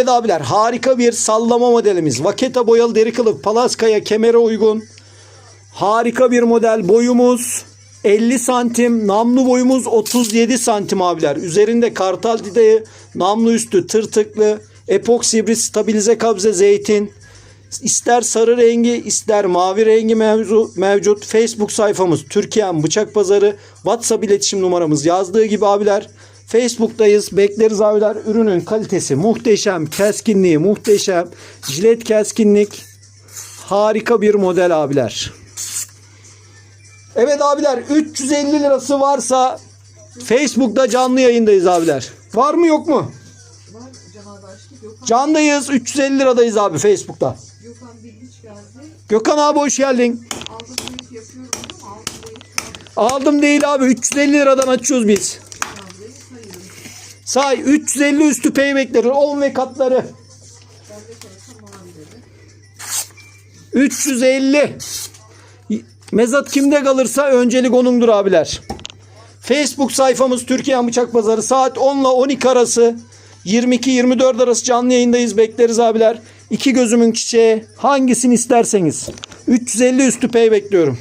Evet abiler harika bir sallama modelimiz. Vaketa boyalı deri kılıf palaskaya kemere uygun. Harika bir model. Boyumuz 50 santim. Namlu boyumuz 37 santim abiler. Üzerinde kartal dideği, namlu üstü tırtıklı, epoksi hibrit stabilize kabze zeytin. İster sarı rengi ister mavi rengi mevzu, mevcut. Facebook sayfamız Türkiye'm Bıçak Pazarı. WhatsApp iletişim numaramız yazdığı gibi abiler. Facebook'tayız. Bekleriz abiler. Ürünün kalitesi muhteşem. Keskinliği muhteşem. Jilet keskinlik. Harika bir model abiler. Evet abiler 350 lirası varsa Facebook'ta canlı yayındayız abiler. Var mı yok mu? Candayız 350 liradayız abi Facebook'ta. Gökhan Bilgiç geldi. Gökhan abi hoş geldin. Aldım değil abi 350 liradan açıyoruz biz. Say 350 üstü paybackleri 10 ve katları. Bende kalırsa mavi dedi. 350. Mezat kimde kalırsa öncelik onundur abiler. Facebook sayfamız Türkiye Bıçak Pazarı saat 10 ile 12 arası 22-24 arası canlı yayındayız bekleriz abiler. İki gözümün çiçeği hangisini isterseniz. 350 üstü pay bekliyorum.